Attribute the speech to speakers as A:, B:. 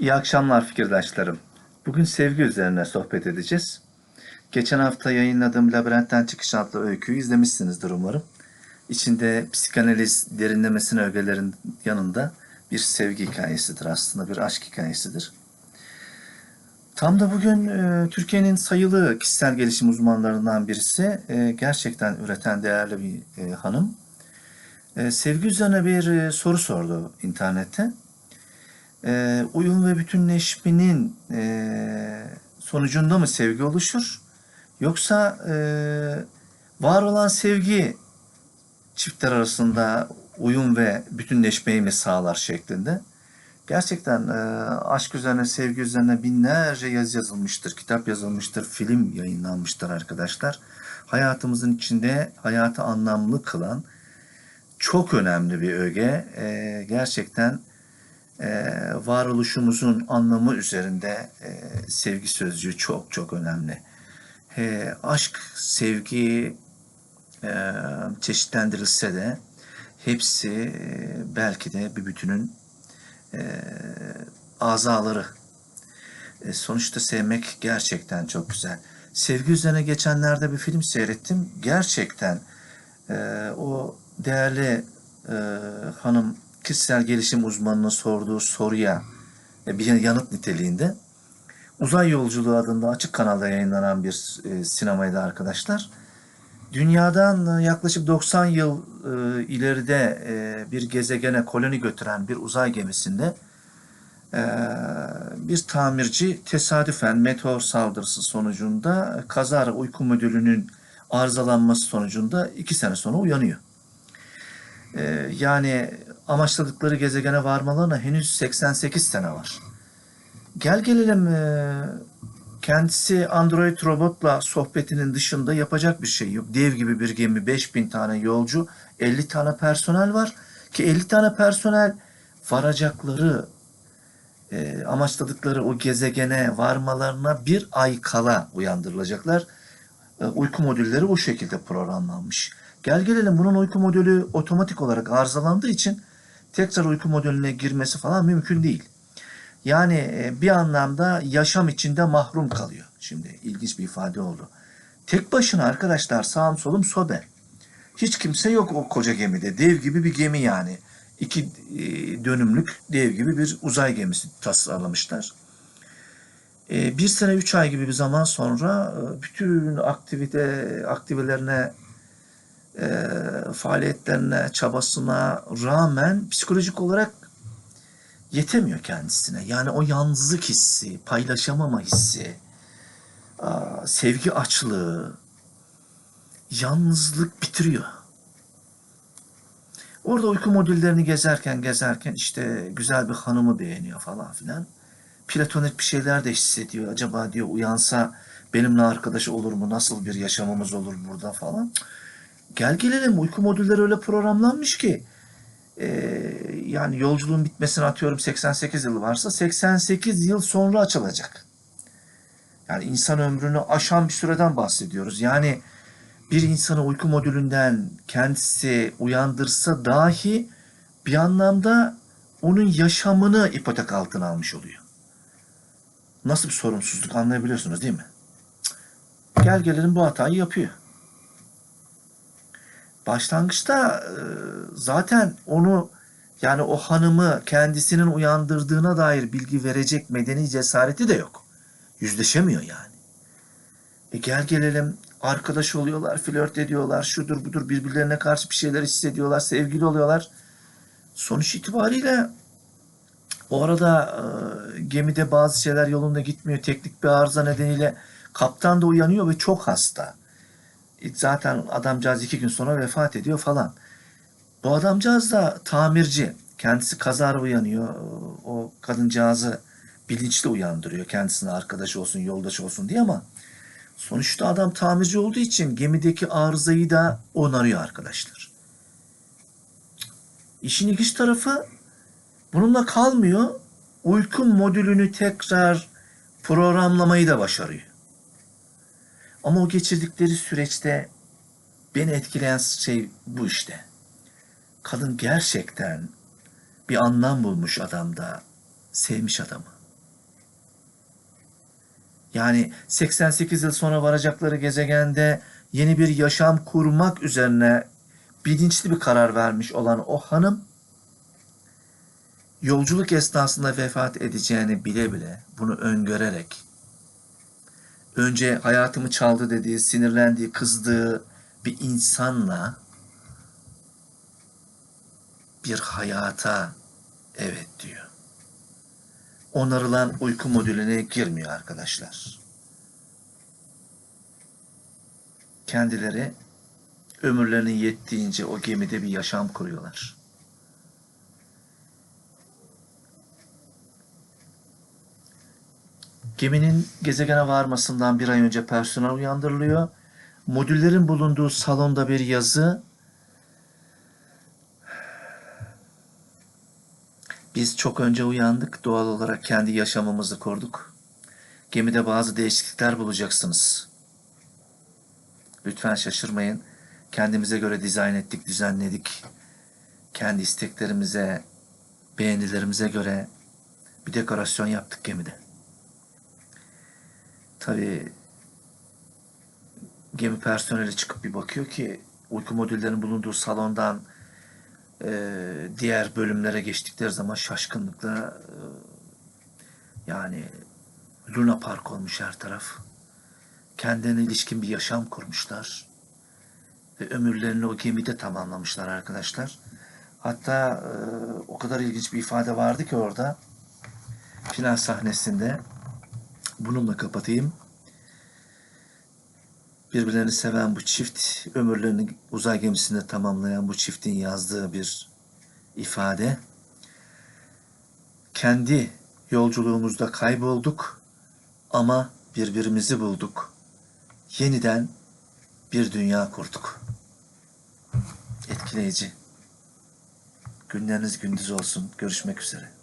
A: İyi akşamlar fikirdaşlarım. Bugün sevgi üzerine sohbet edeceğiz. Geçen hafta yayınladığım Labirentten Çıkış adlı öyküyü izlemişsinizdir umarım. İçinde psikanaliz derinlemesine ögelerin yanında bir sevgi hikayesidir aslında, bir aşk hikayesidir. Tam da bugün e, Türkiye'nin sayılı kişisel gelişim uzmanlarından birisi, e, gerçekten üreten değerli bir e, hanım. E, sevgi üzerine bir e, soru sordu internette. E, uyum ve bütünleşmenin e, sonucunda mı sevgi oluşur? Yoksa e, var olan sevgi çiftler arasında uyum ve bütünleşmeyi mi sağlar şeklinde? Gerçekten e, aşk üzerine, sevgi üzerine binlerce yazı yazılmıştır, kitap yazılmıştır, film yayınlanmıştır arkadaşlar. Hayatımızın içinde hayatı anlamlı kılan çok önemli bir öge. E, gerçekten varoluşumuzun anlamı üzerinde e, sevgi sözcüğü çok çok önemli. Aşk, sevgi e, çeşitlendirilse de hepsi e, belki de bir bütünün azaları. Sonuçta sevmek gerçekten çok güzel. Sevgi üzerine geçenlerde bir film seyrettim. Gerçekten o değerli hanım kişisel gelişim uzmanının sorduğu soruya e, bir yanıt niteliğinde Uzay Yolculuğu adında açık kanalda yayınlanan bir e, sinemaydı arkadaşlar. Dünyadan e, yaklaşık 90 yıl ileride bir gezegene koloni götüren bir uzay gemisinde e, bir tamirci tesadüfen meteor saldırısı sonucunda kazara uyku modülünün arızalanması sonucunda iki sene sonra uyanıyor. Yani amaçladıkları gezegene varmalarına henüz 88 sene var. Gel gelelim e, kendisi Android robotla sohbetinin dışında yapacak bir şey yok. Dev gibi bir gemi, 5000 tane yolcu, 50 tane personel var. Ki 50 tane personel varacakları, e, amaçladıkları o gezegene varmalarına bir ay kala uyandırılacaklar. E, uyku modülleri o şekilde programlanmış. Gel gelelim bunun uyku modülü otomatik olarak arızalandığı için tekrar uyku modülüne girmesi falan mümkün değil. Yani e, bir anlamda yaşam içinde mahrum kalıyor. Şimdi ilginç bir ifade oldu. Tek başına arkadaşlar sağım solum sobe. Hiç kimse yok o koca gemide. Dev gibi bir gemi yani. İki e, dönümlük dev gibi bir uzay gemisi tasarlamışlar. E, bir sene üç ay gibi bir zaman sonra bütün aktivite aktivelerine faaliyetlerine, çabasına rağmen psikolojik olarak yetemiyor kendisine. Yani o yalnızlık hissi, paylaşamama hissi, sevgi açlığı, yalnızlık bitiriyor. Orada uyku modüllerini gezerken gezerken işte güzel bir hanımı beğeniyor falan filan. Platonik bir şeyler de hissediyor. Acaba diyor uyansa benimle arkadaş olur mu? Nasıl bir yaşamımız olur burada falan. Gel gelelim uyku modülleri öyle programlanmış ki ee, yani yolculuğun bitmesine atıyorum 88 yıl varsa 88 yıl sonra açılacak. Yani insan ömrünü aşan bir süreden bahsediyoruz. Yani bir insanı uyku modülünden kendisi uyandırsa dahi bir anlamda onun yaşamını ipotek altına almış oluyor. Nasıl bir sorumsuzluk anlayabiliyorsunuz değil mi? Gel gelelim bu hatayı yapıyor başlangıçta zaten onu yani o hanımı kendisinin uyandırdığına dair bilgi verecek medeni cesareti de yok. Yüzleşemiyor yani. E gel gelelim arkadaş oluyorlar, flört ediyorlar, şudur budur birbirlerine karşı bir şeyler hissediyorlar, sevgili oluyorlar. Sonuç itibariyle o arada e, gemide bazı şeyler yolunda gitmiyor. Teknik bir arıza nedeniyle kaptan da uyanıyor ve çok hasta zaten adamcağız iki gün sonra vefat ediyor falan. Bu adamcağız da tamirci. Kendisi kazara uyanıyor. O kadıncağızı bilinçli uyandırıyor. Kendisine arkadaş olsun, yoldaş olsun diye ama sonuçta adam tamirci olduğu için gemideki arızayı da onarıyor arkadaşlar. İşin ilginç tarafı bununla kalmıyor. Uyku modülünü tekrar programlamayı da başarıyor. Ama o geçirdikleri süreçte beni etkileyen şey bu işte. Kadın gerçekten bir anlam bulmuş adamda, sevmiş adamı. Yani 88 yıl sonra varacakları gezegende yeni bir yaşam kurmak üzerine bilinçli bir karar vermiş olan o hanım yolculuk esnasında vefat edeceğini bile bile bunu öngörerek önce hayatımı çaldı dediği, sinirlendiği, kızdığı bir insanla bir hayata evet diyor. Onarılan uyku modülüne girmiyor arkadaşlar. Kendileri ömürlerinin yettiğince o gemide bir yaşam kuruyorlar. Geminin gezegene varmasından bir ay önce personel uyandırılıyor. Modüllerin bulunduğu salonda bir yazı. Biz çok önce uyandık. Doğal olarak kendi yaşamımızı kurduk. Gemide bazı değişiklikler bulacaksınız. Lütfen şaşırmayın. Kendimize göre dizayn ettik, düzenledik. Kendi isteklerimize, beğenilerimize göre bir dekorasyon yaptık gemide. Tabii gemi personeli çıkıp bir bakıyor ki uyku modüllerinin bulunduğu salondan e, diğer bölümlere geçtikleri zaman şaşkınlıkla e, yani Luna Park olmuş her taraf. Kendine ilişkin bir yaşam kurmuşlar. Ve ömürlerini o gemide tamamlamışlar arkadaşlar. Hatta e, o kadar ilginç bir ifade vardı ki orada final sahnesinde bununla kapatayım. Birbirlerini seven bu çift, ömürlerini uzay gemisinde tamamlayan bu çiftin yazdığı bir ifade. Kendi yolculuğumuzda kaybolduk ama birbirimizi bulduk. Yeniden bir dünya kurduk. Etkileyici. Günleriniz gündüz olsun. Görüşmek üzere.